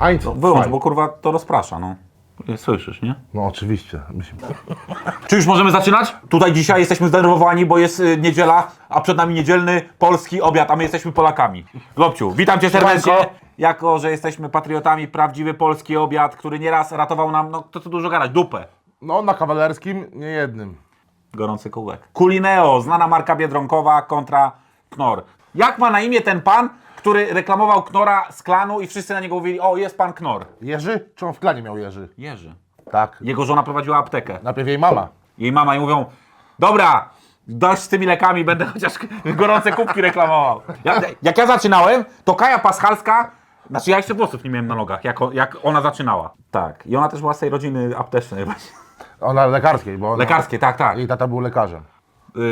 Eins, Wyłącz, zwei. bo kurwa to rozprasza, no. Słyszysz, nie? No oczywiście. Myślę- Czy już możemy zaczynać? Tutaj dzisiaj jesteśmy zdenerwowani, bo jest y, niedziela, a przed nami niedzielny polski obiad, a my jesteśmy Polakami. Globciu, witam cię serdecznie. Siemanko. Jako, że jesteśmy patriotami, prawdziwy polski obiad, który nieraz ratował nam, no to co dużo gadać, dupę. No na kawalerskim nie jednym. Gorący kółek. Kulineo, znana marka biedronkowa kontra Knor. Jak ma na imię ten pan, który reklamował Knora z klanu i wszyscy na niego mówili, o jest pan Knor. Jerzy? Czy on w klanie miał Jerzy? Jerzy. Tak. Jego żona prowadziła aptekę. Najpierw jej mama. Jej mama i mówią, dobra, dość z tymi lekami, będę chociaż gorące kubki reklamował. Ja, jak ja zaczynałem, to Kaja Paschalska, znaczy ja jeszcze włosów nie miałem na nogach, jak, o- jak ona zaczynała. Tak, i ona też była z tej rodziny aptecznej właśnie. Ona lekarskiej, bo ona, Lekarskiej, tak, tak. jej tata był lekarzem.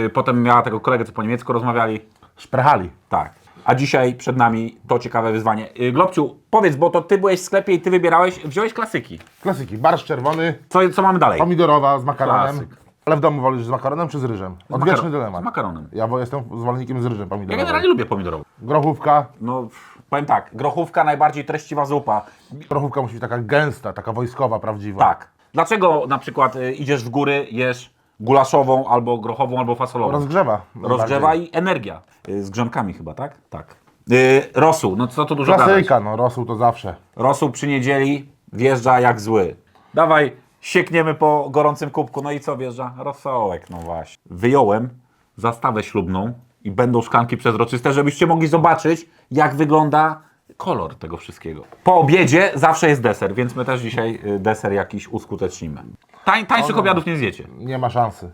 Y, Potem miała tego kolegę, co po niemiecku rozmawiali. Szprechali. Tak. A dzisiaj przed nami to ciekawe wyzwanie. Y, Globciu, powiedz, bo to ty byłeś w sklepie i ty wybierałeś, wziąłeś klasyki. Klasyki. Barszcz czerwony, Co, co mamy dalej? pomidorowa z makaronem. Klasyk. Ale w domu wolisz z makaronem czy z ryżem? Odwieczny makaro- dylemat. z makaronem. Ja jestem zwolennikiem z ryżem Ja pomidorowym. generalnie lubię pomidorową. Grochówka. No, pff, powiem tak, grochówka najbardziej treściwa zupa. Grochówka musi być taka gęsta, taka wojskowa, prawdziwa. Tak. Dlaczego na przykład y, idziesz w góry, jesz gulaszową, albo grochową, albo fasolową? Rozgrzewa. Rozgrzewa najbardziej. i energia. Y, z grzonkami chyba, tak? Tak. Y, rosół, no co tu dużo gadać. Klasyka, no rosół to zawsze. Rosół przy niedzieli wjeżdża jak zły. Dawaj, siekniemy po gorącym kubku. No i co wjeżdża? Rosołek, no właśnie. Wyjąłem zastawę ślubną i będą szklanki przezroczyste, żebyście mogli zobaczyć, jak wygląda kolor tego wszystkiego. Po obiedzie zawsze jest deser, więc my też dzisiaj y, deser jakiś uskutecznimy. Tań, tańszych obiadów nie zjecie. Nie ma szansy.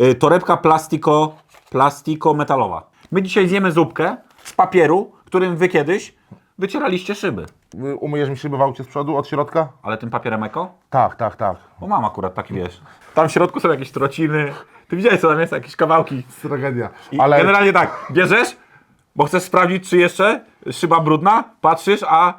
Y, torebka plastiko, plastiko metalowa. My dzisiaj zjemy zupkę z papieru, którym wy kiedyś wycieraliście szyby. Wy Umyjesz mi szyby w aucie z przodu, od środka? Ale tym papierem eko? Tak, tak, tak. Bo mam akurat taki, wiesz. Tam w środku są jakieś trociny. Ty widziałeś, co tam jest? Jakieś kawałki. Tragedia. I Ale generalnie tak, bierzesz, bo chcesz sprawdzić, czy jeszcze szyba brudna, patrzysz, a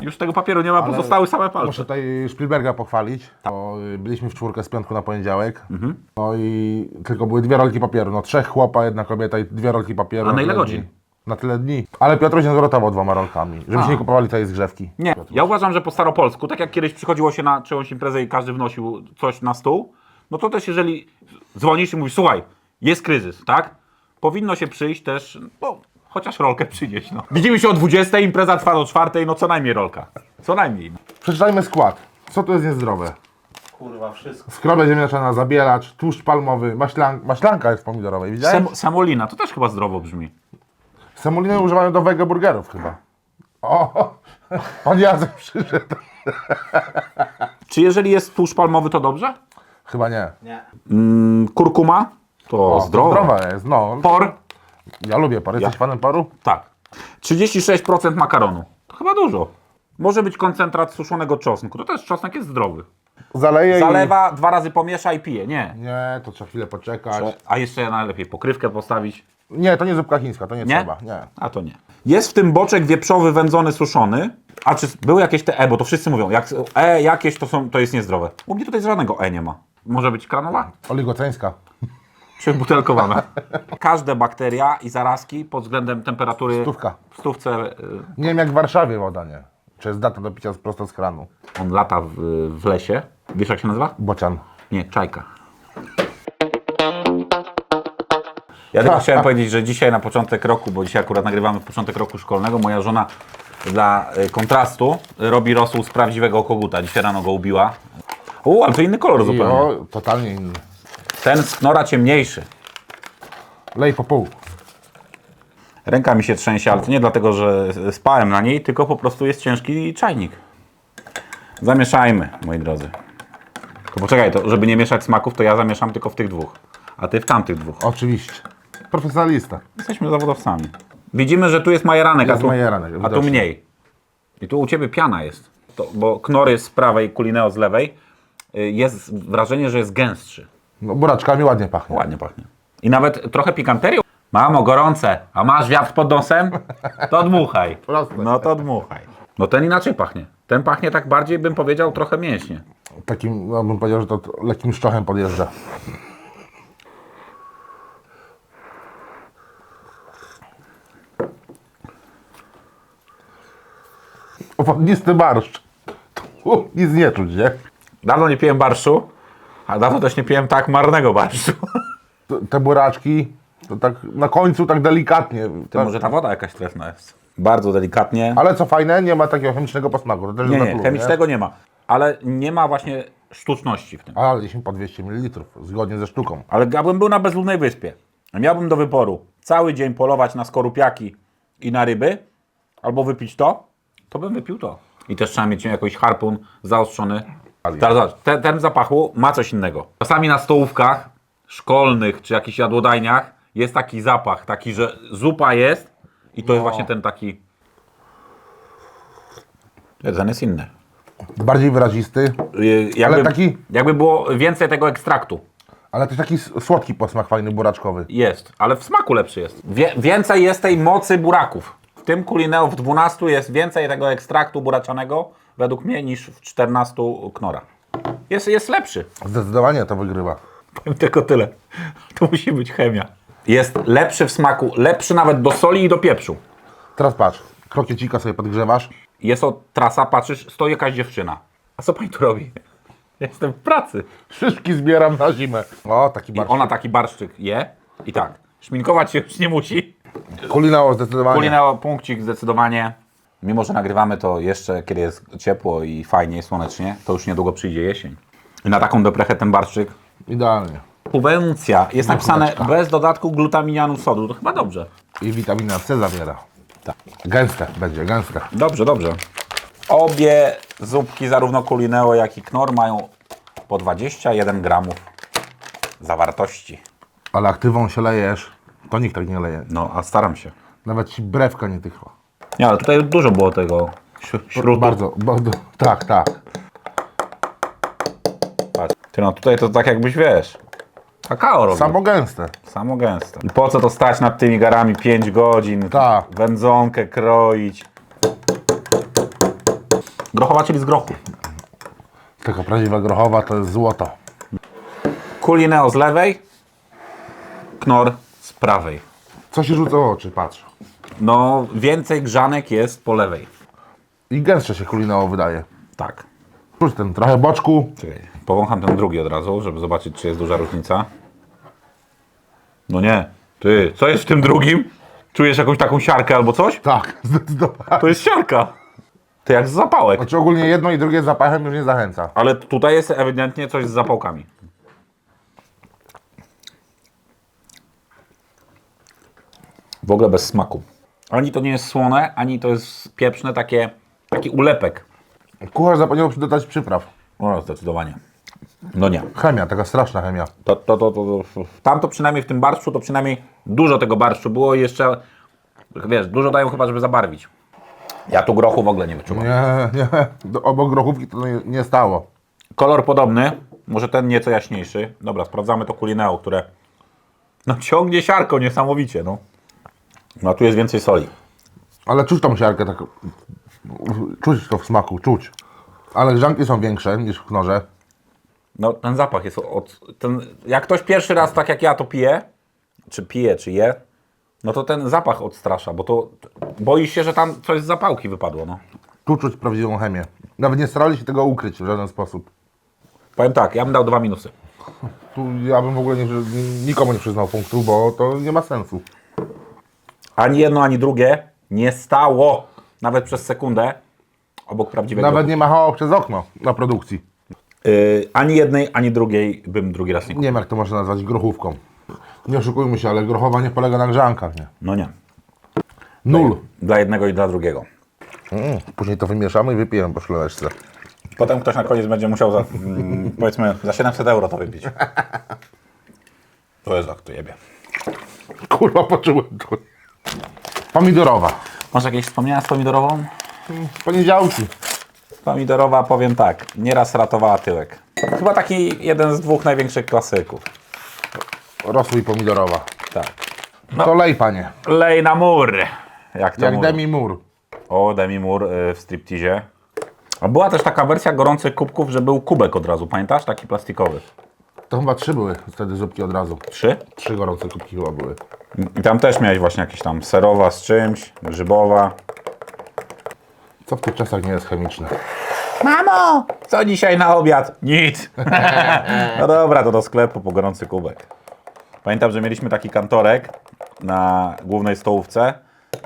już tego papieru nie ma, Ale pozostały same palce. Muszę tutaj Spielberga pochwalić. Bo byliśmy w czwórkę z piątku na poniedziałek. Mhm. No i tylko były dwie rolki papieru. No trzech chłopa, jedna kobieta i dwie rolki papieru. A na ile tyle godzin? Dni. Na tyle dni. Ale Piotr się zwrotował dwoma rolkami. Żebyśmy A. nie kupowali całej zgrzewki. Nie, ja uważam, że po staropolsku, tak jak kiedyś przychodziło się na czyjąś imprezę i każdy wnosił coś na stół, no to też jeżeli dzwonisz i mówisz, słuchaj, jest kryzys, tak? Powinno się przyjść też, no, chociaż rolkę przynieść, no. Widzimy się o 20, impreza trwa do 4, no co najmniej rolka. Co najmniej. Przeczytajmy skład. Co tu jest niezdrowe? Kurwa, wszystko. Skrobia ziemniaczana, zabielacz, tłuszcz palmowy, maślan... maślanka jest pomidorowej. Widziałeś? Sem semolina, to też chyba zdrowo brzmi. Semoliny używają do wege burgerów chyba. O, pan Jacek przyszedł. Czy jeżeli jest tłuszcz palmowy, to dobrze? Chyba nie. Nie. Mm, kurkuma? To O, zdrowe. Zdrowa jest, no. Por? Ja lubię por. Jesteś fanem poru? Tak. 36% makaronu. To chyba dużo. Może być koncentrat suszonego czosnku. To też czosnek jest zdrowy. Zaleję Zalewa, dwa razy pomiesza i pije. Nie. i... Nie, to trzeba chwilę poczekać. A jeszcze najlepiej pokrywkę postawić. Nie, to nie zupka chińska, to nie, Nie? trzeba. Nie. A to nie. Jest w tym boczek wieprzowy wędzony, suszony. A czy były jakieś te E, bo to wszyscy mówią, jak E jakieś to, są, to jest niezdrowe. U mnie tutaj żadnego E nie ma. Może być kranowa? Oligoceńska. Czy butelkowana? Każde bakteria i zarazki pod względem temperatury Stówka. w stówce, y, Nie wiem jak w Warszawie woda, nie. Czy jest data do picia prosto z kranu. on lata w, w lesie. Wiesz jak się nazywa? Bocian. Nie, czajka. Ja tylko chciałem powiedzieć, że dzisiaj na początek roku, bo dzisiaj akurat nagrywamy w początek roku szkolnego, moja żona dla y, kontrastu robi rosół z prawdziwego koguta. Dzisiaj rano go ubiła. U, ale to inny kolor I zupełnie. o, totalnie inny. Ten z knora ciemniejszy. Lej po pół. Ręka mi się trzęsie, ale to nie dlatego, że spałem na niej, tylko po prostu jest ciężki czajnik. Zamieszajmy, moi drodzy. To poczekaj, to żeby nie mieszać smaków, to ja zamieszam tylko w tych dwóch, a ty w tamtych dwóch. Oczywiście. Profesjonalista. Jesteśmy zawodowcami. Widzimy, że tu jest majeranek, a Jest tu, majeranek, a tu widocznie. mniej. I tu u Ciebie piana jest. To, bo knor jest z prawej, kulineo z lewej. Y, Jest wrażenie, że jest gęstszy. No, buraczkami ładnie pachnie. Ładnie pachnie. I nawet trochę pikanterią. Mamo, gorące, a masz wiatr pod nosem? To dmuchaj. Proste. No to dmuchaj. No ten inaczej pachnie. Ten pachnie tak bardziej, bym powiedział, trochę mięśnie. Takim, no bym powiedział, że to lekkim szczochem podjeżdża. Owadnisty barszcz. Tu nic nie czuć, nie? Dawno nie piłem barszu? A dawno też nie piłem tak marnego barszczu. Te- buraczki, to tak na końcu tak delikatnie. To tak, może ta woda jakaś trefna jest. Bardzo delikatnie. Ale co fajne, nie ma takiego chemicznego posmaku. To też Nie, nie, plus, chemicznego nie ma. Ale nie ma właśnie sztuczności w tym. Ale jeśli po 200 ml, zgodnie ze sztuką. Ale gabym był na bezludnej wyspie. Miałbym do wyboru cały dzień polować na skorupiaki i na ryby, albo wypić to, to bym wypił to. I też trzeba mieć jakiś harpun zaostrzony. Teraz zobacz, ten, ten zapachu ma coś innego. Czasami na stołówkach szkolnych czy jakichś jadłodajniach jest taki zapach, taki, że zupa jest i to jest właśnie ten taki... Ten jest inny. Bardziej wyrazisty, Jakby, taki- jakby było więcej tego ekstraktu. ale też taki s- słodki posmak fajny, buraczkowy. Jest, ale w smaku lepszy jest. Wie, więcej jest tej mocy buraków. W tym kulineo w 12 jest więcej tego ekstraktu buraczanego, według mnie, niż w 14 knora. Jest, jest lepszy. Zdecydowanie to wygrywa. Powiem tylko tyle. To musi być chemia. Jest lepszy w smaku, lepszy nawet do soli i do pieprzu. Teraz patrz, krokiecika sobie podgrzewasz. Jest o trasa, patrzysz, stoi jakaś dziewczyna. A co pani tu robi? Jestem w pracy. Szyszki zbieram na zimę. O, taki I ona taki barszczyk je i tak. Szminkować się już nie musi. Kulinao zdecydowanie. Kulineo punkcik zdecydowanie. Mimo, że nagrywamy to jeszcze, kiedy jest ciepło i fajnie słonecznie, to już niedługo przyjdzie jesień. I na taką deprechę ten barszczyk. Idealnie. Puwencja. Jest napisane bez dodatku glutaminianu sodu. To chyba dobrze. I witamina C zawiera. Tak. Gęste będzie, gęste. Dobrze, dobrze. Obie zupki, zarówno Kulineo, jak i Knor, mają po 21 gramów zawartości. Ale aktywą się lejesz, to nikt tak nie leje. No, a staram się. Nawet ci brewka nie tychła. Nie, ale tutaj dużo było tego śru- śrutu. Bardzo, bardzo, tak, tak. Patrz. Ty no, tutaj to tak jakbyś, wiesz, kakao robił. Samo gęste. Samo gęste. I po co to stać nad tymi garami 5 godzin? Tak. Wędzonkę kroić. Grochowa, czyli z grochu. Taka prawdziwa grochowa to jest złoto. Kulineo z lewej, knor z prawej. Co się rzuca w oczy, patrz. No, więcej grzanek jest po lewej. I gęstsze się kulinao wydaje. Tak. Czuć ten trochę boczku. Czekaj, powącham ten drugi od razu, żeby zobaczyć, czy jest duża różnica. No nie. Ty, co jest w tym drugim? Czujesz jakąś taką siarkę albo coś? Tak, zdecydowanie. To jest siarka. To jak z zapałek. Znaczy ogólnie jedno i drugie z zapachem już nie zachęca. Ale tutaj jest ewidentnie coś z zapałkami. W ogóle bez smaku. Ani to nie jest słone, ani to jest pieprzne, takie, taki ulepek. Kucharz zapomniał dodać przypraw. No, zdecydowanie. No nie. Chemia, taka straszna chemia. To, to, to, to, to, tam to przynajmniej w tym barszczu, to przynajmniej dużo tego barszczu było i jeszcze, wiesz, dużo dają chyba, żeby zabarwić. Ja tu grochu w ogóle nie wyczuwam. Nie, nie. Obok grochówki to nie, nie stało. Kolor podobny, może ten nieco jaśniejszy. Dobra, sprawdzamy to kulineo, które no ciągnie siarką niesamowicie, no. No a tu jest więcej soli. Ale czuć tą siarkę tak. Czuć to w smaku, czuć. Ale grzanki są większe niż w knorze. No ten zapach jest od... Ten, jak ktoś pierwszy raz tak jak ja to pije, czy pije, czy je, no to ten zapach odstrasza, bo to boisz się, że tam coś z zapałki wypadło, no. Tu czuć prawdziwą chemię. Nawet nie starali się tego ukryć w żaden sposób. Powiem tak, ja bym dał dwa minusy. Tu ja bym w ogóle nie, nikomu nie przyznał punktu, bo to nie ma sensu. Ani jedno, ani drugie nie stało nawet przez sekundę obok prawdziwego. Nawet nie machało przez okno na produkcji. Yy, ani jednej, ani drugiej bym drugi raz nie kupił. Nie wiem jak to można nazwać grochówką. Nie oszukujmy się, ale grochowa nie polega na grzankach, nie? No nie. Nul. Dla jednego i dla drugiego. Mm, później to wymieszamy i wypijemy po szklaneczce. Potem ktoś na koniec będzie musiał za, mm, powiedzmy, za 700 euro to wypić. To jest jak to jebie. Kurwa, poczułem to. Pomidorowa. Masz jakieś wspomnienia z pomidorową? Poniedziałki. Pomidorowa, powiem tak, nieraz ratowała tyłek. Chyba taki jeden z dwóch największych klasyków. Rosół i pomidorowa. Tak. To lej, panie. Lej na mur. Jak to Jak mówią. Demi Moore. O, Demi Moore y, w stripteasie. A była też taka wersja gorących kubków, że był kubek od razu, pamiętasz? Taki plastikowy. To chyba trzy były wtedy zupki od razu. Trzy? Trzy gorące kubki chyba były. I tam też miałeś właśnie jakieś tam serowa z czymś, grzybowa. Co w tych czasach nie jest chemiczne? Mamo, co dzisiaj na obiad? Nic. no dobra, to do sklepu po gorący kubek. Pamiętam, że mieliśmy taki kantorek na głównej stołówce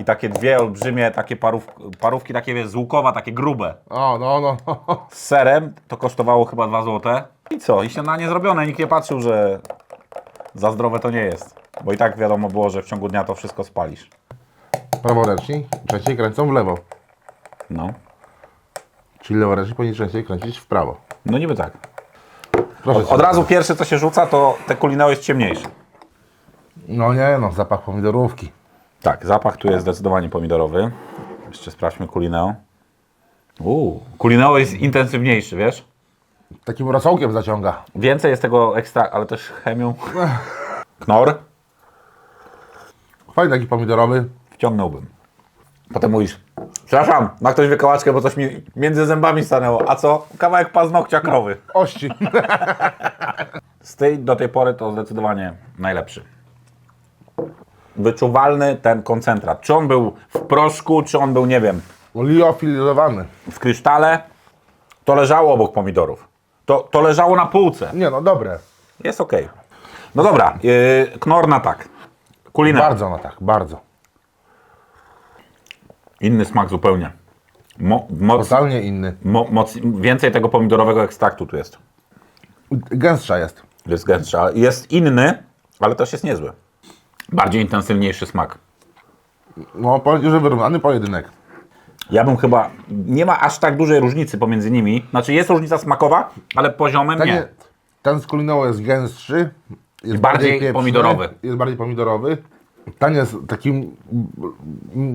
i takie dwie olbrzymie takie parów, parówki, takie wiesz, z łukowa, takie grube. O, no, no, no. Z serem to kosztowało chyba 2 zł. I co? I śniadanie zrobione. Nikt nie patrzył, że za zdrowe to nie jest. Bo i tak wiadomo było, że w ciągu dnia to wszystko spalisz. Praworęczni częściej kręcą w lewo. No. Czyli leworęczni powinni częściej kręcić w prawo. No niby tak. Proszę Od, cię. od razu pierwsze co się rzuca to te kulineo jest ciemniejsze. No nie no, zapach pomidorówki. Tak, zapach tu jest zdecydowanie pomidorowy. Jeszcze sprawdźmy kulineo. Uuu, kulineo jest intensywniejszy, wiesz? Takim rosołkiem zaciąga. Więcej jest tego ekstra, ale też chemią. Knor Fajny taki pomidorowy. wciągnąłbym. Potem mówisz, przepraszam, ma ktoś wykałaczkę, bo coś mi między zębami stanęło. A co? Kawałek paznokcia krowy. Ości. Z tej do tej pory to zdecydowanie najlepszy. Wyczuwalny ten koncentrat. Czy on był w proszku, czy on był, nie wiem, Liofilizowany. w krysztale, to leżało obok pomidorów. To, to leżało na półce. Nie no, dobre. Jest ok. No dobra, yy, na tak. Kulina. Bardzo no tak, bardzo. Inny smak zupełnie. Mo, moc, Totalnie inny. mo, moc, więcej tego pomidorowego ekstraktu tu jest. Gęstsza jest. Jest gęstszy, ale jest inny, ale też jest niezły. Bardziej intensywniejszy smak. No, że wyrównany pojedynek. Ja bym chyba. Nie ma aż tak dużej różnicy pomiędzy nimi. Znaczy jest różnica smakowa, ale poziomem Ten, nie. ten z kulinoło jest gęstszy. Jest bardziej pieprzny, pomidorowy. Jest bardziej pomidorowy. Ten jest takim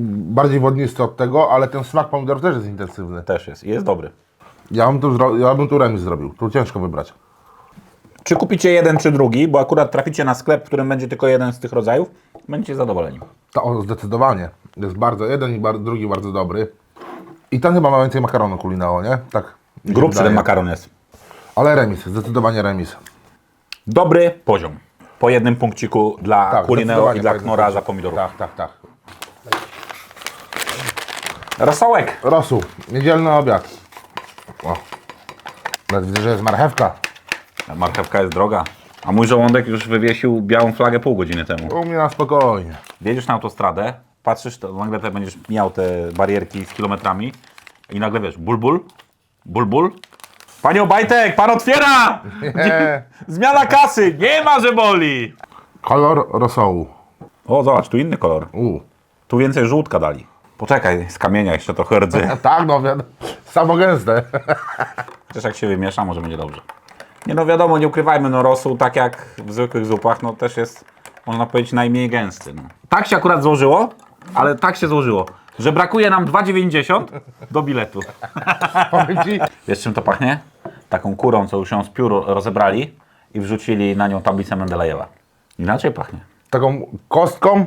bardziej wodnisty od tego, ale ten smak pomidorów też jest intensywny. Też jest. i Jest dobry. Ja bym tu, ja bym tu remis zrobił. Tu ciężko wybrać. Czy kupicie jeden czy drugi, bo akurat traficie na sklep, w którym będzie tylko jeden z tych rodzajów, będziecie zadowoleni. To o, zdecydowanie. Jest bardzo jeden i bar, drugi bardzo dobry. I ten chyba ma więcej makaronu kulinało, nie? Tak. Grubszy ten makaron jest. Ale remis, zdecydowanie remis. Dobry poziom. Po jednym punkciku dla Tak, Kulineo i dla jednym Knora za pomidorów. Tak, tak, tak. Rosołek. Rosół, niedzielny obiad. O. Nawet widzę, że jest marchewka. Marchewka jest droga. A mój żołądek już wywiesił białą flagę pół godziny temu. U mnie na spokojnie. Wjedziesz na autostradę, patrzysz, to nagle te będziesz miał te barierki z kilometrami i nagle wiesz, ból, ból. Panie Obajtek, pan otwiera! Nie. Zmiana kasy, nie ma, że boli! Kolor rosołu. O, zobacz, tu inny kolor. U. Tu więcej żółtka dali. Poczekaj, z kamienia jeszcze trochę rdzy. Tak, no wiadomo. Samo gęste. Chociaż jak się wymiesza, może będzie dobrze. Nie no wiadomo, nie ukrywajmy, no rosół, tak jak w zwykłych zupach, no też jest, można powiedzieć, najmniej gęsty. No. Tak się akurat złożyło, ale tak się złożyło, że brakuje nam 2,90 do biletu. Powiem Ci, Wiesz czym to pachnie? Taką kurą, co już ją z piór rozebrali i wrzucili na nią tablicę Mendelejewa. Inaczej pachnie. taką kostką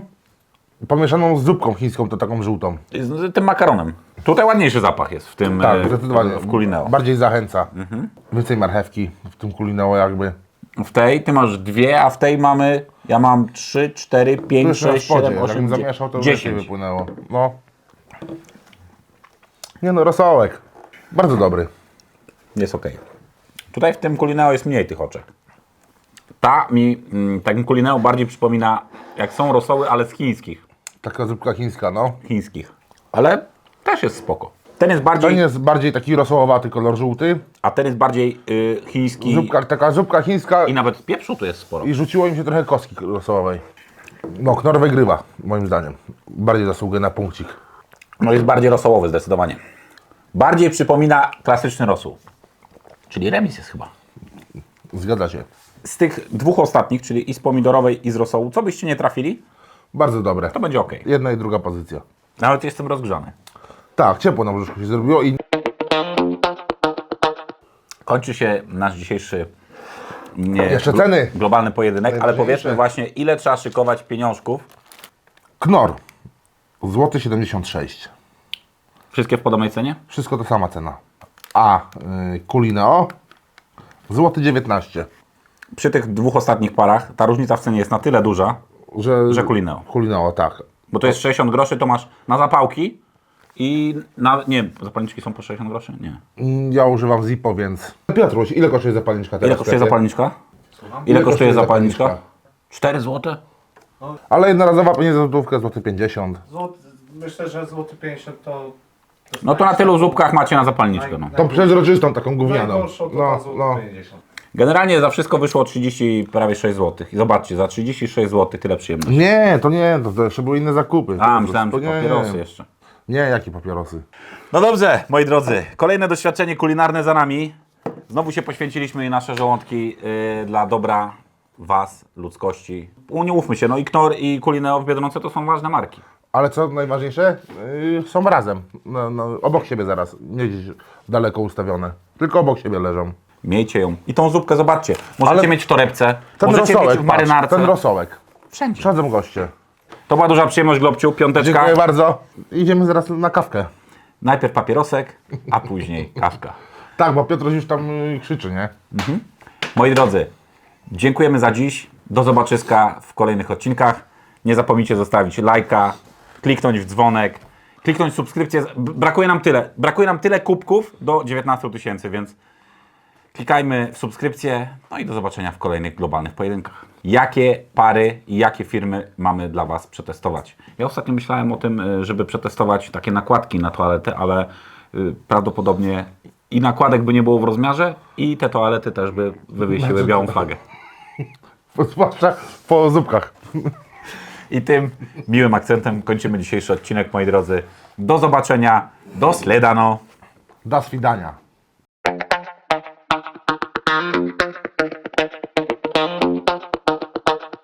pomieszaną z zupką chińską, to taką żółtą. Z tym makaronem. Tutaj ładniejszy zapach jest w tym Tak, e, zdecydowanie. w kulineo. Bardziej zachęca. Mhm. Więcej marchewki w tym kulineo jakby. W tej ty masz dwie, a w tej mamy, ja mam trzy, cztery, Tu pięć, jeszcze na sześć, spodzie, siedem, osiem, jakbym dzie- zamieszał, to więcej dziesięć. wypłynęło. No. Nie no, rosołek. Bardzo dobry. Jest ok. Tutaj w tym kulineo jest mniej tych oczek. Ta mi, mm, takim kulineo bardziej przypomina, jak są rosoły, ale z chińskich. Taka zupka chińska, no. Chińskich. Ale też jest spoko. Ten jest bardziej, Ten jest bardziej taki rosołowaty kolor żółty. a ten jest bardziej y, chiński Zupka, taka zupka chińska i nawet pieprzu tu jest sporo. i rzuciło im się trochę kostki rosołowej. No, Knor wygrywa, moim zdaniem. Bardziej zasługuje na punkcik. No jest bardziej rosołowy zdecydowanie. Bardziej przypomina klasyczny rosół. Czyli remis jest chyba. Zgadza się. Z tych dwóch ostatnich, czyli i z pomidorowej i z rosołu, co byście nie trafili, Bardzo dobre. to będzie ok. Jedna i druga pozycja. Nawet jestem rozgrzany. Tak, ciepło na brzuszku się zrobiło i Kończy się nasz dzisiejszy nie, Jeszcze ceny. globalny pojedynek, ale Najważniejsze. powiedzmy właśnie, ile trzeba szykować pieniążków. Knor. Złoty 76. Wszystkie w podobnej cenie? Wszystko to sama cena. A y, Kulineo złoty 19. Przy tych dwóch ostatnich parach ta różnica w cenie jest na tyle duża, Że, Że Kulineo. Kulineo, tak. bo to jest 60 groszy, to masz na zapałki I na, nie, zapalniczki są po 60 groszy? Nie. Mm, Ja używam Zippo, więc... Piotruś, ile kosztuje zapalniczka teraz? Ile kosztuje zapalniczka? Ile Ile kosztuje kosztuje zapalniczka? zapalniczka? 4 zł? Ale jednorazowa pewnie za złotówkę, złoty 50. Złot, myślę, że złoty 50 to... No to na tylu zupkach macie na zapalniczkę. No. Tą przezroczystą, taką gównianą. Najgorszą to No, no. 50. Generalnie za wszystko wyszło 30, prawie 6 zł. I zobaczcie, za 36 zł tyle przyjemności. Nie, to nie, to, to jeszcze były inne zakupy. A, myślałem, to że nie, papierosy jeszcze. Nie, jakie papierosy? No dobrze, moi drodzy, kolejne doświadczenie kulinarne za nami. Znowu się poświęciliśmy i nasze żołądki yy, dla dobra Was, ludzkości. Nie ufmy się, no i Knor i Kulineo w Biedronce to są ważne marki. Ale co najważniejsze, yy, są razem. No, no, obok siebie zaraz, nie gdzieś daleko ustawione. Tylko obok siebie leżą. Miejcie ją. I tą zupkę zobaczcie. Możecie Ale mieć w torebce, Ten możecie rosołek, mieć w marynarce. patrz, ten rosołek. Wszędzie. Przychodzą goście. To była duża przyjemność, Globciu, piąteczka. Dziękuję bardzo. Idziemy zaraz na kawkę. Najpierw papierosek, a później kawka. Tak, bo Piotr już tam yy, krzyczy, nie? Moi drodzy, dziękujemy za dziś. Do zobaczyska w kolejnych odcinkach. Nie zapomnijcie zostawić lajka, kliknąć w dzwonek, kliknąć subskrypcję. Brakuje nam tyle. Brakuje nam tyle kubków do 19 tysięcy, więc klikajmy w subskrypcję. No i do zobaczenia w kolejnych globalnych pojedynkach. Jakie pary i jakie firmy mamy dla Was przetestować? Ja ostatnio myślałem o tym, y, żeby przetestować takie nakładki na toaletę, ale y, prawdopodobnie i nakładek by nie było w rozmiarze i te toalety też by wywiesiły białą flagę. Zwłaszcza po zupkach. I tym miłym akcentem kończymy dzisiejszy odcinek, moi drodzy. Do zobaczenia, do sledano. Do swidania.